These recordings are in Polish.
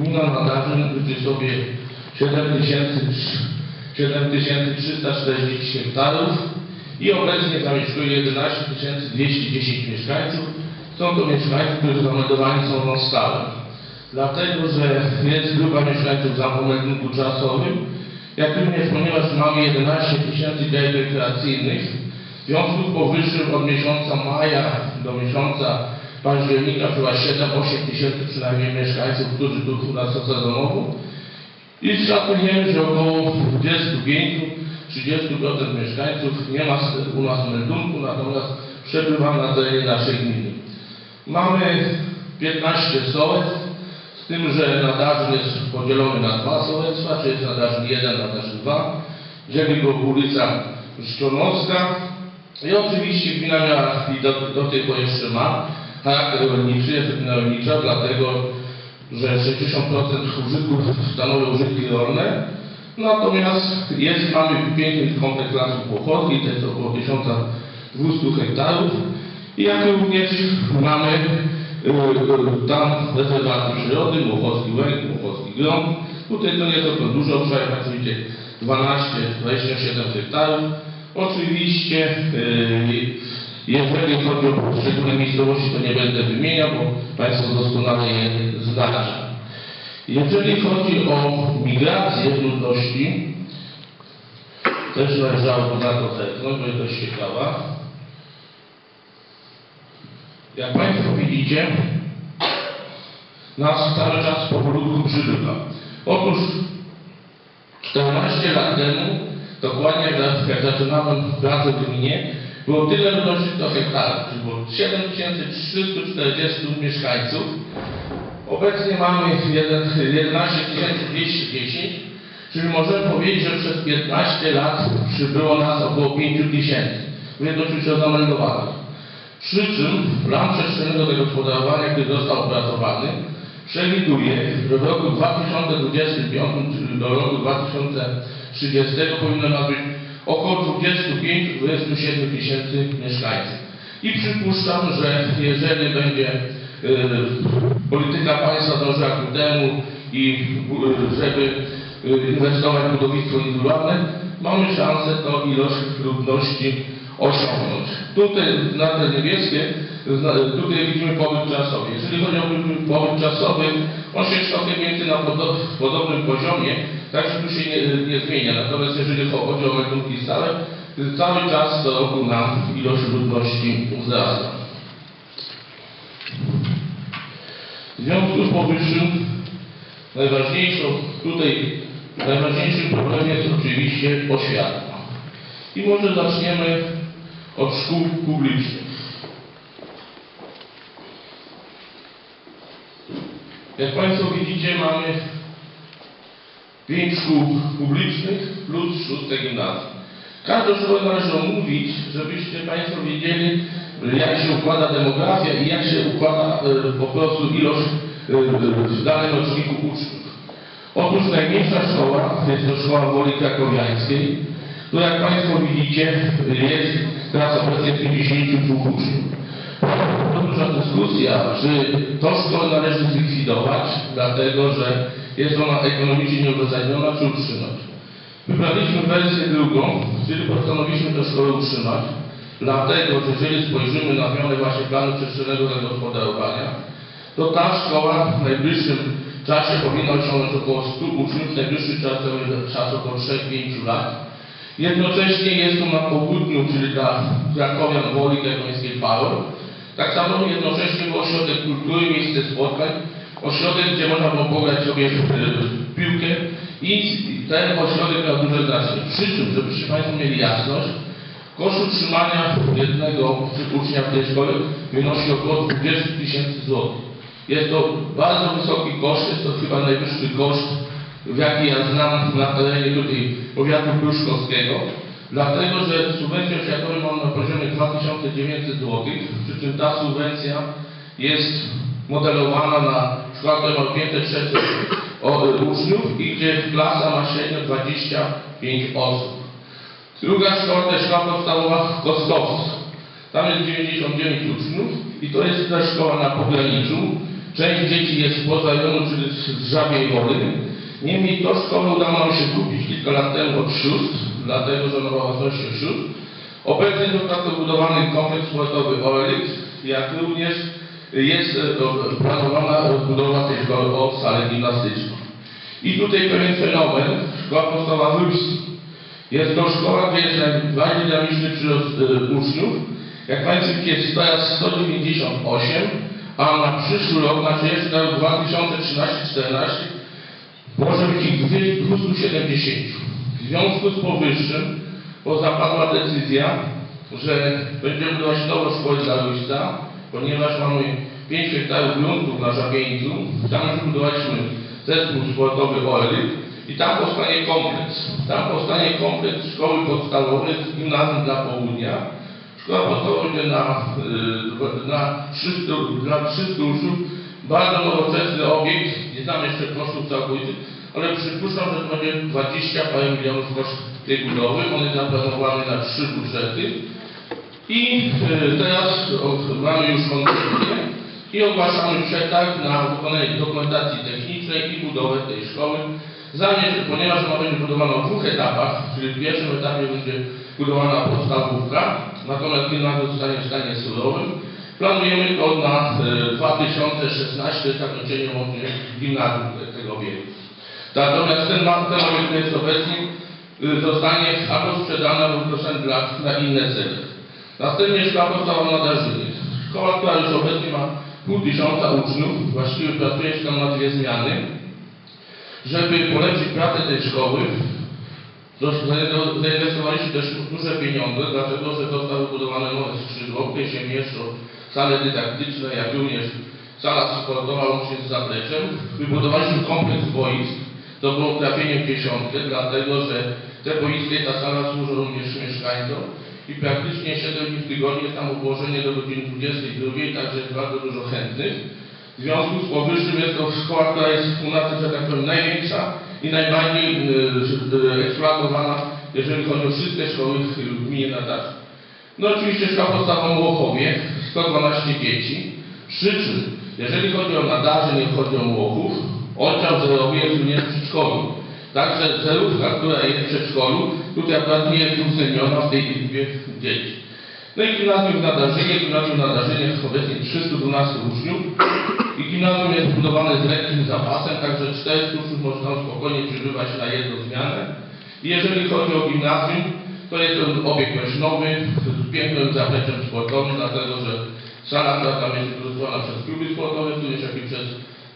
Gmina Nadarzyn liczy sobie 7340 hektarów i obecnie zamieszkuje 11 210 mieszkańców. Są to mieszkańcy, którzy zameldowani są na stałe. Dlatego, że jest grupa mieszkańców za meldunku czasowym, jak również ponieważ mamy 11 tysięcy działów rekreacyjnych, w związku z powyższym od miesiąca maja do miesiąca października chyba 7-8 tysięcy przynajmniej mieszkańców, którzy tu u nas są sezonowo. I szacujemy, że około 25-30% mieszkańców nie ma u nas meldunku, natomiast przebywa na terenie naszej gminy. Mamy 15 sołectw, z tym, że Nadarzyn jest podzielony na dwa sołectwa, czyli jest Nadarzyn 1, Nadarzyn 2. Dzieli go ulica Szczonowska. I oczywiście gmina miała i do, do tej pory jeszcze ma charakter rolniczy, rolnicza, dlatego że 60% użytków stanowią użytki rolne. Natomiast jest, mamy piękny kompleks lasów pochodnych, to jest około 1200 hektarów. Jak również mamy y, y, tam rezerwaty przyrody, Mochowski Łęk, Mochowski Grąd. Tutaj to nie tylko dużo obszar, jak widzicie 12-27 hektarów. Oczywiście y, jeżeli chodzi o poszczególne miejscowości, to nie będę wymieniał, bo Państwo doskonale je znacie. Jeżeli chodzi o migrację ludności, też należało na to zerknąć, bo jest dość ciekawa. Jak Państwo widzicie, nas cały czas powolutku przybywa. Otóż 14 lat temu, dokładnie jak zaczynałem pracę w gminie, było tyle ludności co hektarów, czyli było 7340 mieszkańców. Obecnie mamy jeden- 11 210, czyli możemy powiedzieć, że przez 15 lat przybyło nas około 5 tysięcy. Więc oczywiście zameldowanych. Przy czym plan przestrzennego zagospodarowania, który został opracowany, przewiduje, że w roku 2025 czyli do roku 2030 powinno nas być około 25-27 tysięcy mieszkańców. I przypuszczam, że jeżeli będzie y, polityka państwa dążyła ku temu i y, żeby y, inwestować w budownictwo indywidualne, mamy szansę tą ilość ludności osiągnąć. Tutaj na te niebieskie, tutaj widzimy pobyt czasowy. Jeżeli chodzi o pobyt czasowy, on się kształtuje więcej na podo- podobnym poziomie, także tu się nie, nie zmienia. Natomiast jeżeli chodzi o meldunki stałe, cały czas co roku nam ilość ludności wzrasta. W związku z powyższym najważniejszą tutaj, najważniejszym problemem jest oczywiście oświata. I może zaczniemy od szkół publicznych. Jak Państwo widzicie, mamy pięć szkół publicznych plus szóste gimnazjum. Każdą szkołę należy omówić, żebyście Państwo wiedzieli, jak się układa demografia i jak się układa e, po prostu ilość e, w danym roczniku uczniów. Otóż najmniejsza szkoła jest to szkoła Woli Krakowiańskiej, która jak Państwo widzicie jest teraz obecnie 52 uczniów. To duża dyskusja, czy tą szkołę należy zlikwidować, dlatego że jest ona ekonomicznie nieuzasadniona, czy utrzymać. Wybraliśmy wersję drugą, czyli postanowiliśmy tę szkołę utrzymać, dlatego że jeżeli spojrzymy na zmianę właśnie planu przestrzennego zagospodarowania, to ta szkoła w najbliższym czasie powinna osiągnąć około 100 uczniów, najbliższy czas to czas około 3-5 lat. Jednocześnie jest to na południu, czyli dla Krakowian, Woli, Krakowiańskiej Power. Tak samo jednocześnie był ośrodek kultury, miejsce spotkań, ośrodek, gdzie można było pograć sobie w piłkę i ten ośrodek miał duże znaczenie. Przy czym, żebyście Państwo mieli jasność, koszt utrzymania jednego ucznia w tej szkole wynosi około 20 tysięcy złotych. Jest to bardzo wysoki koszt, jest to chyba najwyższy koszt, jaki ja znam na terenie tutaj powiatu pruszkowskiego, dlatego że subwencję oświatową mam na poziomie 2900 zł, przy czym ta subwencja jest modelowana na szkołę, która ma 500 o- uczniów i gdzie klasa ma średnio 25 osób. Druga szkoła to jest szkoła podstawowa w Kostowcu. Tam jest 99 uczniów i to jest też szkoła na pograniczu, Część dzieci jest poza rejonu, czyli z żabiej wody. Niemniej to szkołę udało nam się kupić kilka lat temu od sióstr, dlatego że nowa własnością sióstr. Obecnie został budowany kompleks sportowy OELIT, jak również jest e, planowana rozbudowa tej szkoły o salę gimnastyczną. I tutaj pewien fenomen, szkoła podstawowa Wyrski. Jest to szkoła, gdzie jest najbardziej dynamiczny przyrost e, uczniów. Jak Państwo jest teraz 198, a na przyszły rok, na jeszcze rok 2013-2014 może być ich 270. W związku z powyższym, bo zapadła decyzja, że będziemy budować nową szkołę dla Luisa, ponieważ mamy 5 hektarów gruntów na Żabieńcu, tam już budowaliśmy zespół sportowy OELIT i tam powstanie kompleks. Tam powstanie kompleks szkoły podstawowej z gimnazjum dla południa. Szkoła podstawowa będzie na, y, na 300, dla 300 uczniów. Bardzo nowoczesny obiekt, nie znam jeszcze kosztów całkowitych, ale przypuszczam, że to będzie 20 parę milionów koszt tej budowy. On jest zaplanowany na trzy budżety. I y, teraz mamy już koncepcję i ogłaszamy przetarg na wykonanie dokumentacji technicznej i budowę tej szkoły. Zamiast, ponieważ ona będzie budowana w dwóch etapach, czyli w pierwszym etapie będzie budowana podstawówka, natomiast gimnazjum zostanie w stanie surowym. Planujemy to na y, 2016 zakończenie łącznie gimnazjum te- tego wieku. Natomiast ten, ma- ten obiekt jest obecnie zostanie albo sprzedany, albo dla, na inne cele. Następnie szkoła podstawowa na Darzynie. Szkoła, która już obecnie ma pół tysiąca uczniów, właściwie pracuje tam na dwie zmiany. Żeby polepszyć pracę tej szkoły, to zainwe- zainwestowaliśmy też duże pieniądze, dlatego że zostały budowane nowe skrzydła, które się mieszczą sale dydaktyczne, jak również sala sportowa łącznie z zapleczem. Wybudowaliśmy kompleks boisk, to było trafieniem dziesiątkę, dlatego że te boiska i ta sala służą również mieszkańcom i praktycznie 7 dni w tygodniu jest tam obłożenie do godziny 22, także jest bardzo dużo chętnych. W związku z powyższym jest to szkoła, która jest u nas, że tak powiem, największa i najbardziej y, y, eksploatowana, jeżeli chodzi o wszystkie szkoły w gminie Natarze. No oczywiście szkoła podstawowa w Łochowie, 112 dzieci. Przy czym, jeżeli chodzi o Nadarze, nie chodzi o Łochów, oddział zerowy jest również przedszkolu. Także zerówka, która jest w przedszkolu, tutaj akurat nie jest uwzględniona w tej liczbie dzieci. No i gimnazjum w Nadarzynie, gimnazjum w Nadarzynie jest obecnie 312 uczniów i gimnazjum jest budowane z lekkim zapasem, także 400 uczniów może tam spokojnie przebywać na jedną zmianę. I jeżeli chodzi o gimnazjum, to jest obiekt dość nowy, z pięknym zapleczem sportowym, dlatego że sala, która tam jest wykorzystana przez kluby sportowe, również jak i przez,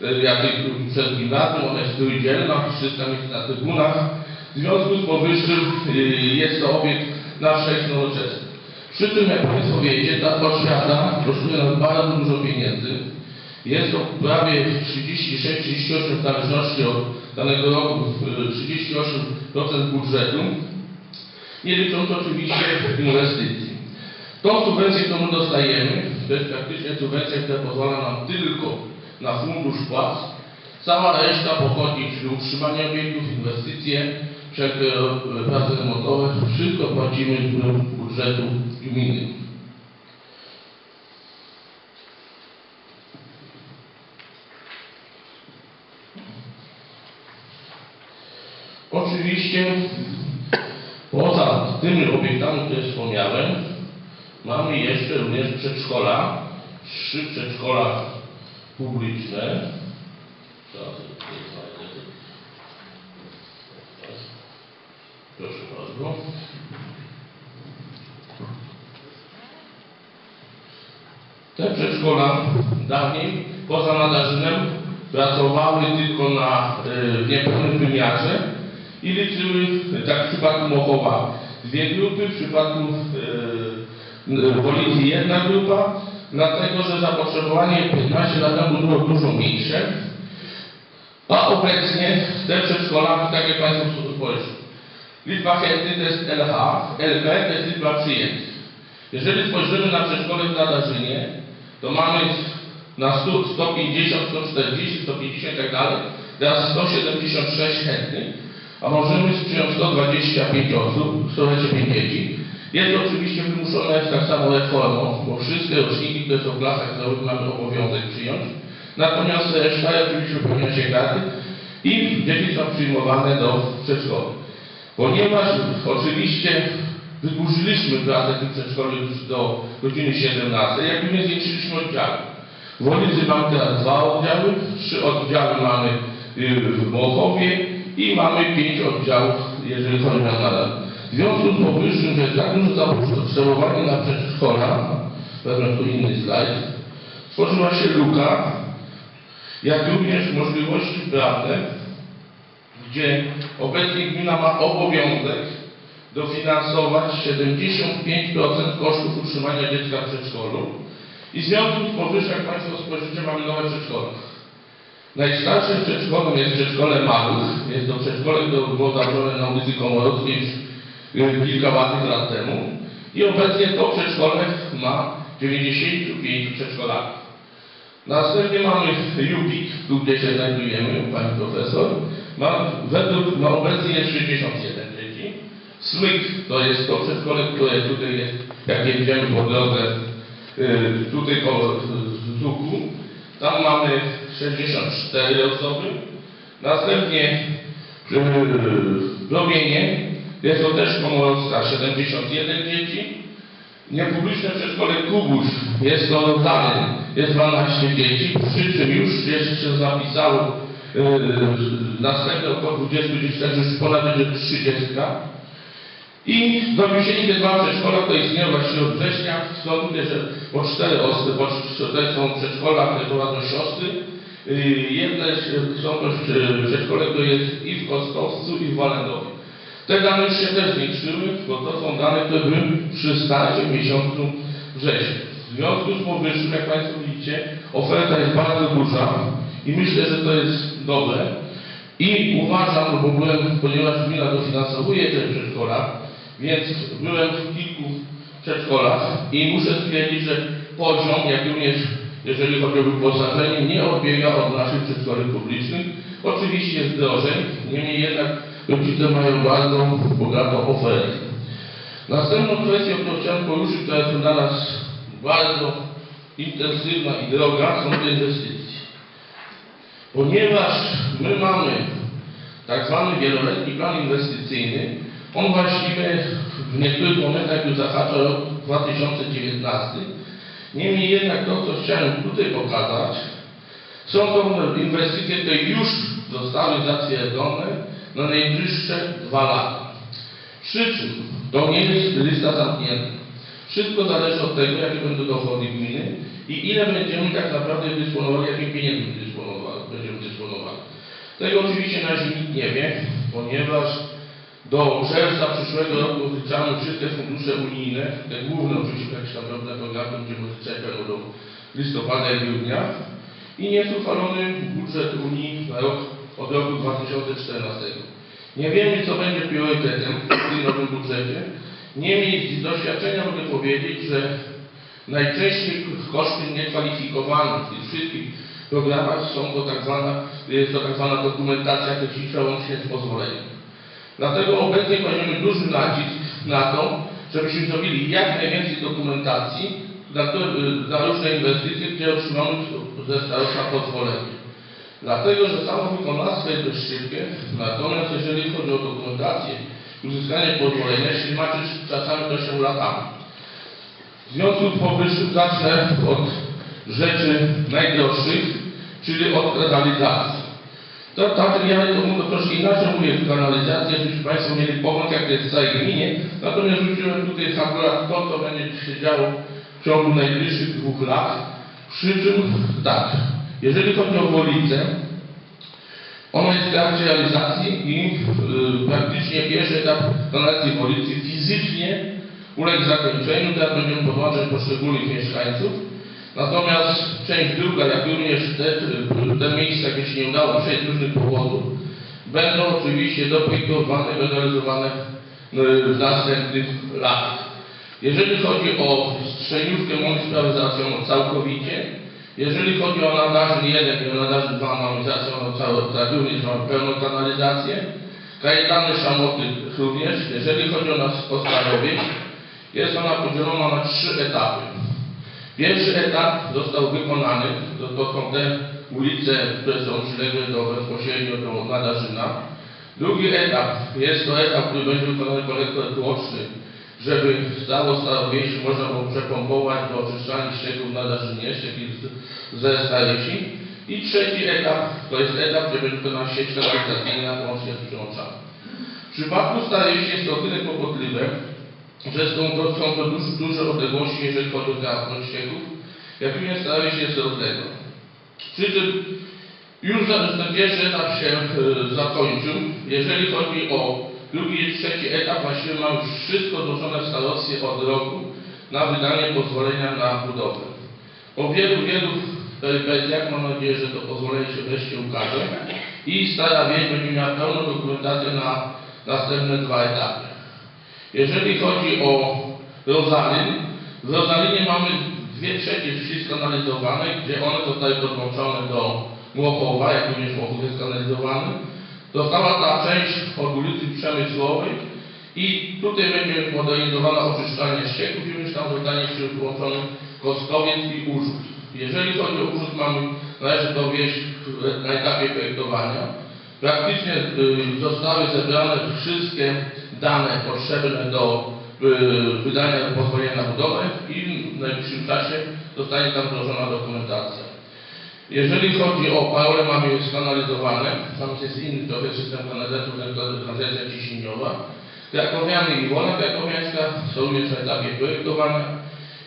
e, jak i przez gimnazjum, ona jest trójdzielna, 300 miejsc na trybunach. W związku z powyższym y, jest to obiekt na wszechść nowoczesny. Przy czym, jak Państwo wiecie, ta oświata kosztuje nas bardzo dużo pieniędzy. Jest to prawie 36-38 w zależności od danego roku, y, 38% budżetu, nie licząc oczywiście inwestycji. Tą subwencję, którą dostajemy, to jest praktycznie subwencja, która pozwala nam tylko na fundusz płac. Cała reszta pochodzi, czyli utrzymanie obiektów, inwestycje, wszelkie prace remontowe, wszystko płacimy z budżetu gminy. Oczywiście tymi obiektami, które wspomniałem, mamy jeszcze również przedszkola, trzy przedszkola publiczne. Proszę bardzo. Te przedszkola dawniej poza Nadarzynem pracowały tylko na y, niepełnym wymiarze i liczyły, tak w przypadku Mochowa, dwie grupy, w przypadku y, y, Policji jedna grupa, dlatego że zapotrzebowanie 15 lat temu było dużo mniejsze, a obecnie te przedszkola, tak jak Państwo spojrzą, liczba chętnych to jest LH, LP to jest liczba przyjętych. Jeżeli spojrzymy na przedszkole w Nadarzynie, to mamy na 100, 150, 140, 150 i tak dalej, teraz 176 chętnych, a możemy przyjąć 125 osób, 125 dzieci. Jest to oczywiście wymuszone tak samo reformą, bo wszystkie roczniki, które są w klasach zerowych mamy obowiązek przyjąć. natomiast reszta oczywiście wypełnia się karty i dzieci są przyjmowane do przedszkola. Ponieważ oczywiście wydłużyliśmy pracę tych przedszkoli już do godziny 17, jak również zwiększyliśmy oddziały. W Wolicy mamy teraz dwa oddziały, trzy oddziały mamy y, w Mołochowie i mamy pięć oddziałów, jeżeli chodzi o nadal. W związku z powyższym, że jest tak duże zapotrzebowanie na przedszkola, wezmę tu inny slajd, stworzyła się luka, jak również możliwości prawne, gdzie obecnie gmina ma obowiązek dofinansować 75% kosztów utrzymania dziecka w przedszkolu. I w związku z powyższym, jak Państwo spojrzycie, mamy nowe przedszkola. Najstarszym przedszkolem jest przedszkole Maluch. Jest to przedszkole, które było założone na ulicy Komorowskiej y, kilka ładnych lat temu. I obecnie to przedszkole ma 95 przedszkolaków. Następnie mamy Jupik, tu gdzie się znajdujemy, pani profesor. Ma, według, no obecnie jest 61 dzieci. Smyk to jest to przedszkole, które tutaj jest, jak jedziemy po drodze, y, tutaj koło Zuku. Tam mamy 64 osoby. Następnie y, Robienie, jest to też Komorowska, 71 dzieci. Niepubliczne przedszkole Kubuś jest to jest 12 dzieci, przy czym już jeszcze zapisało yy, następne około 20 dzieci, już ponad będzie 30. I do Misieni te dwa przedszkola to istnieją właśnie od września, są że po cztery osoby, po cztery są przedszkola, które prowadzą siostry. Yy, Jedne są to przedszkole, jest i w Kostowcu, i w Walendowie. Te dane już się też zwiększyły, bo to są dane, które były przy starcie w miesiącu wrześniu. W związku z powyższym, jak Państwo widzicie, oferta jest bardzo duża i myślę, że to jest dobre. I uważam, bo byłem, ponieważ gmina dofinansowuje te przedszkola, więc byłem w kilku przedszkolach i muszę stwierdzić, że poziom, jak również jeżeli chodzi o wyposażenie, nie odbiega od naszych przedszkoli publicznych. Oczywiście jest drożej, niemniej jednak rodzice mają bardzo bogatą ofertę. Następną kwestią, którą chciałem poruszyć, która jest dla nas bardzo intensywna i droga, są te inwestycje. Ponieważ my mamy tak zwany wieloletni plan inwestycyjny, on właściwie w niektórych momentach już zahacza rok 2019. Niemniej jednak to, co chciałem tutaj pokazać, są to inwestycje, które już zostały zatwierdzone na najbliższe dwa lata. Przy czym to nie jest lista zamknięta. Wszystko zależy od tego, jakie będą dochody gminy i ile będziemy tak naprawdę dysponowali, jakim pieniędzmi dysponowali, będziemy dysponowali. Tego oczywiście na razie nikt nie wie, ponieważ do czerwca przyszłego roku wyliczamy wszystkie fundusze unijne, te główne oczywiście jakieś tam drobne programy, gdzie może czekać do listopada i grudnia i nie jest uchwalony budżet Unii na rok od roku 2014. Nie wiemy, co będzie priorytetem w tym nowym budżecie. Niemniej z doświadczenia mogę powiedzieć, że najczęściej koszty niekwalifikowane w tych wszystkich programach są to tak zwana, to tak zwana dokumentacja techniczna łącznie z pozwoleniem. Dlatego obecnie kładziemy duży nacisk na to, żebyśmy zrobili jak najwięcej dokumentacji na, to, na różne inwestycje, które otrzymamy ze starostwa pozwolenia. Dlatego, że samo wykonawstwo jest dość szybkie, natomiast jeżeli chodzi o dokumentację, uzyskanie pozwolenia, ślimaczy czasami to się latami. W związku z powyższym zacznę od rzeczy najdroższych, czyli od kanalizacji. To tak, ja to mówię troszkę inaczej mówię kanalizację, żebyście Państwo mieli pogląd, jak to jest w całej gminie. Natomiast rzuciłem tutaj akurat to, co będzie się działo w ciągu najbliższych dwóch lat. Przy czym tak, jeżeli chodzi o Wolicę, ona jest w trakcie realizacji i y, praktycznie pierwszy etap kanalizacji Wolicy fizycznie uległ zakończeniu, teraz będziemy podłączać poszczególnych mieszkańców. Natomiast część druga, jak również te, te miejsca, gdzie się nie udało przejść z różnych powodów, będą oczywiście doprojektowane, będą realizowane y, w następnych latach. Jeżeli chodzi o strzeniówkę, mamy sprawę całkowicie. Jeżeli chodzi o nadarzyn 1 i o nadarzyn 2, mamy załatwioną tak również mamy pełną kanalizację. Kajetany Szamoty również. Jeżeli chodzi o nas o jest ona podzielona na trzy etapy. Pierwszy etap został wykonany, to, to są te ulice, które są przyległe do, bezpośrednio do Nadarzyna. Drugi etap, jest to etap, który będzie wykonany kolektor tłoczny, żeby stało Starą Wieś można było przepompować do oczyszczania ścieków w Nadarzynie, ścieki ze Starej Wsi. I trzeci etap, to jest etap, gdzie będzie wykonana sieć kanalizacyjna łącznie z przyłączami. W przypadku Starej Wsi jest to tyle kłopotliwe, są to, są to duże, duże odległości, jeżeli chodzi o trawność ścieków, Stara Wieś jest odległa. Przy czym już pierwszy etap się e, zakończył. Jeżeli chodzi o drugi i trzeci etap, właściwie mamy już wszystko złożone w starostwie od roku na wydanie pozwolenia na budowę. Po wielu, wielu perypetiach mam nadzieję, że to pozwolenie się wreszcie ukaże i Stara Wieś będzie miała pełną dokumentację na następne dwa etapy. Jeżeli chodzi o Rozalin, w Rozalinie mamy dwie trzecie wsi skanalizowane, gdzie one zostały podłączone do Młochowa, jak również Młochów jest skanalizowany. Została ta część od ulicy Przemysłowej i tutaj będzie modernizowane oczyszczanie ścieków i już tam zostanie przyłączony Koskowiec i Urzut. Jeżeli chodzi o Urzut, mamy, należy to wieść w- na etapie projektowania. Praktycznie y, zostały zebrane wszystkie dane potrzebne do y, wydania pozwolenia na budowę i w najbliższym czasie zostanie tam wdrożona dokumentacja. Jeżeli chodzi o Paulę, mamy je skanalizowane. Tam jest inny trochę system kanalizacji, kanalizacja ciśnieniowa. Krakowiany i Wola Krakowiańska są również na etapie projektowania.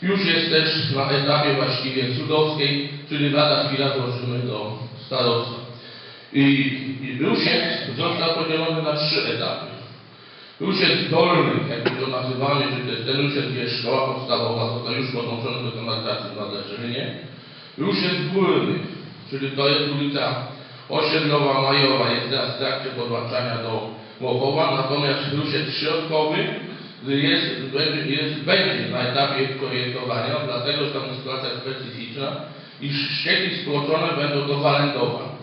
Już jest też na etapie właściwie cudowskiej, czyli lada chwila złożymy do starostwa. I, i Rusiec został podzielony na trzy etapy. Rusiec dolny, jak my to nazywamy, czyli to jest ten Rusiec, jest szkoła podstawowa, został już podłączony do kanalizacji w Nadarzynie. Rusiec górny, czyli to jest ulica Osiedlowa Majowa, jest teraz w trakcie podłączania do Łochowa, natomiast Rusiec środkowy jest, będzie, jest, będzie na etapie projektowania, dlatego że tam jest sytuacja specyficzna i ścieki stłoczone będą do Walendowa.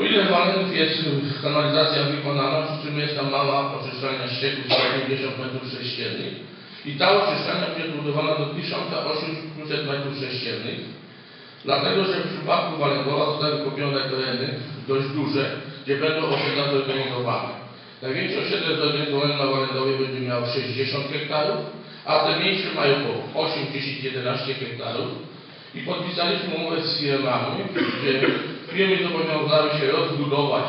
O ile Walenów jest kanalizacja wykonana, przy czym jest tam mała oczyszczalnia ścieków 150 m3 i ta oczyszczalnia będzie budowana do 1800 m3 dlatego że w przypadku Walendowa zostały kupione tereny dość duże, gdzie będą osiedla zorganizowane. Największe osiedle zorganizowane na Walendowie będzie miało 60 hektarów, a te mniejsze mają po 8, 10, 11 hektarów. I podpisaliśmy umowę z firmami, gdzie firmy zobowiązały się rozbudować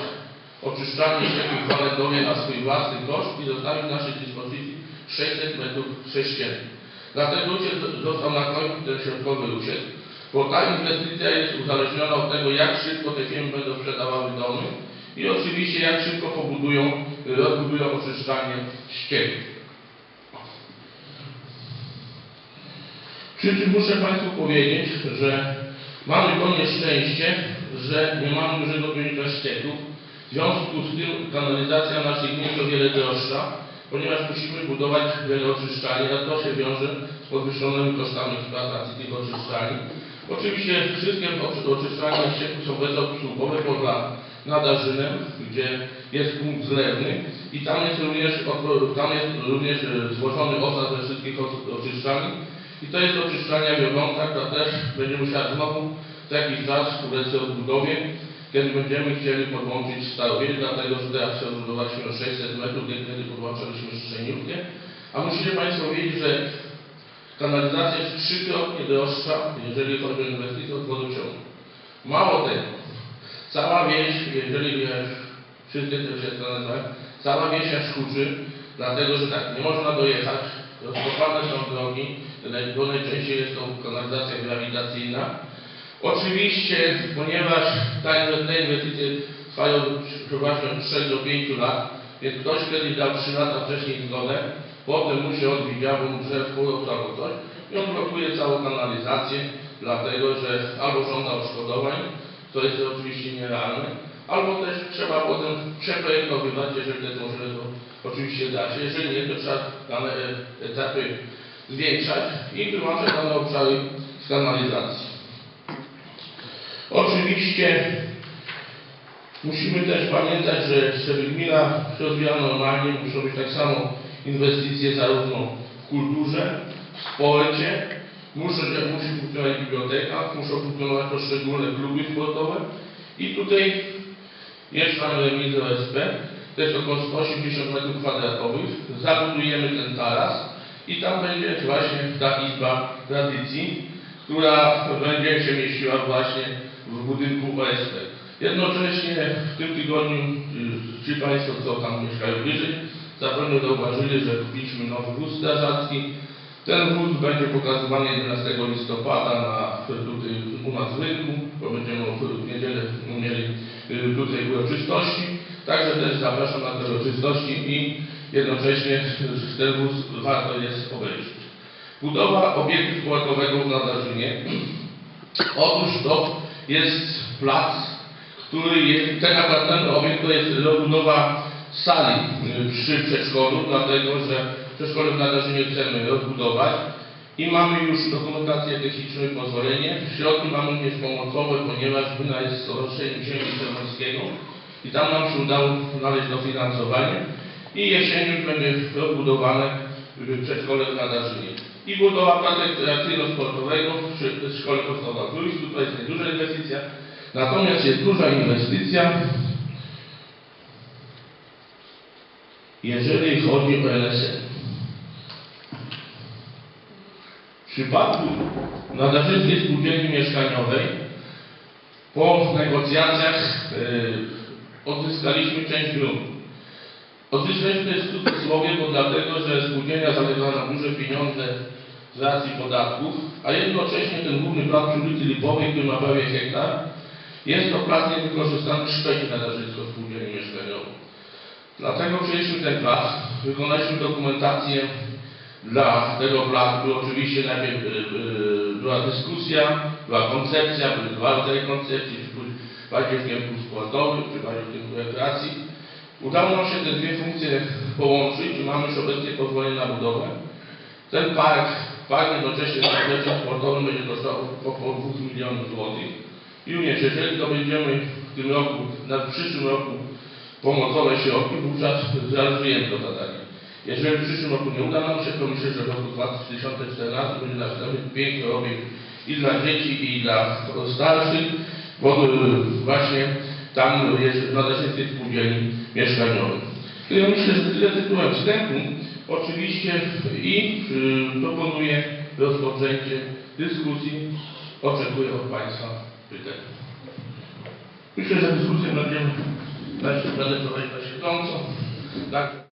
oczyszczalnie ścieków w Walendowie na swój własny koszt i zostawić w naszej dyspozycji 600 metrów sześciennych. Dlatego uciec został na końcu ten środkowy uciec, bo ta inwestycja jest uzależniona od tego, jak szybko te firmy będą sprzedawały domy i oczywiście jak szybko pobudują, rozbudują oczyszczalnie ścieków. Przy czym muszę Państwu powiedzieć, że mamy to nieszczęście, że nie mamy dużego pieniądza ścieków. W związku z tym kanalizacja naszej gminy to wiele droższa, ponieważ musimy budować wiele oczyszczalni, a to się wiąże z podwyższonymi kosztami eksploatacji tych oczyszczalni. Oczywiście wszystkie oczy- oczyszczalnie ścieków są bezobsługowe poza Nadarzynem, gdzie jest punkt zlewny i tam jest również, tam jest również e, złożony osad ze wszystkich oczyszczalni i to jest oczyszczalnia wiodąca, która też będzie musiała znowu jakiś czas ulec odbudowie, kiedy będziemy chcieli podłączyć Starowiec, dlatego że teraz rozbudowaliśmy o 600 metrów, kiedy kiedy podłączaliśmy Szczeniówkę. A musicie Państwo wiedzieć, że kanalizacja jest trzykrotnie droższa, jeżeli chodzi o inwestycje od wodociągu. Mało tego, cała wieś, jeżeli wiesz, wszyscy też się nazywają, cała wieś aż huczy, dlatego że tak, nie można dojechać, rozkopane są drogi, bo najczęściej jest to kanalizacja grawitacyjna. Oczywiście, ponieważ ta inwe- te inwestycje trwają przeważnie od 3 do 5 lat, więc ktoś kiedyś dał 3 lata wcześniej zgodę, potem mu się odbija, bo mu drzew połóż albo coś i on blokuje całą kanalizację, dlatego że albo żąda odszkodowań, co jest oczywiście nierealne, albo też trzeba potem przeprojektowywać, jeżeli to możliwe, to oczywiście da się, jeżeli nie, to trzeba dane etapy zwiększać i wyłączać dane obszary z kanalizacji. Oczywiście musimy też pamiętać, że żeby gmina się rozwijała normalnie, muszą być tak samo inwestycje zarówno w kulturze, w sporcie muszą, musi funkcjonować biblioteka, muszą funkcjonować poszczególne kluby sportowe. I tutaj jest tam remizy OSP, to jest około 180 metrów kwadratowych, zabudujemy ten taras i tam będzie właśnie ta izba tradycji, która będzie się mieściła właśnie w budynku OSP. Jednocześnie w tym tygodniu y, ci Państwo, co tam mieszkają wyżej, zapewne zauważyli, że kupiliśmy nowy wóz strażacki. Ten wóz będzie pokazywany 11 listopada na, tutaj u nas w rynku, bo będziemy w niedzielę mieli y, tutaj uroczystości. Także też zapraszam na te uroczystości i jednocześnie ten wóz warto jest obejrzeć. Budowa obiektu sportowego w Nadarzynie. Otóż to jest plac, który jest, ten ten obiekt to jest rozbudowa sali y, przy przedszkolu, dlatego że przedszkole w Nadarzynie chcemy rozbudować i mamy już dokumentację techniczną i pozwolenie. Środki mamy również pomocowe, ponieważ gmina jest Stowarzyszeniem Ziemi Czerwońskiego i tam nam się udało znaleźć dofinansowanie i jesienią będzie rozbudowane y, przedszkole w Nadarzynie. I budowa placu rekreacyjno-sportowego przy szkole podstawowej w Luisku, to jest nieduża inwestycja, natomiast jest duża inwestycja, jeżeli chodzi o LSM. W przypadku Nadarzyńskiej Spółdzielni Mieszkaniowej po negocjacjach yy, odzyskaliśmy część gruntu. To jest w cudzysłowie, bo dlatego, że spółdzielnia zaległa na duże pieniądze z racji podatków, a jednocześnie ten główny plac przy ulicy Lipowej, który ma prawie hektar, jest to plac niewykorzystany w szpeci Nadarzyńską Spółdzielni Mieszkaniowej. Dlatego przyjęliśmy ten plac, wykonaliśmy dokumentację dla tego placu. Oczywiście najpierw y, y, była dyskusja, była koncepcja, były dwa rodzaje koncepcji, bardziej w kierunku sportowym, czy bardziej w kierunku rekreacji. Udało nam się te dwie funkcje połączyć i mamy już obecnie pozwolenie na budowę. Ten park, park jednocześnie z kompleksom sportowym będzie kosztował około 2 milionów złotych. I również jeżeli to będziemy w tym roku, na przyszłym roku pomocowe środki, wówczas zrealizujemy to zadanie. Jeżeli w przyszłym roku nie uda nam się, to myślę, że w roku 2014 będzie następny piękny obiekt i dla dzieci, i dla starszych, bo y, właśnie tam jest na Daszyńskiej Spółdzielni Mieszkaniowej. To ja myślę, że tyle tytułem wstępu. Oczywiście i y, proponuję rozpoczęcie dyskusji. Oczekuję od Państwa pytań. Myślę, że dyskusję będziemy, będę prowadzić na siedząco. Tak.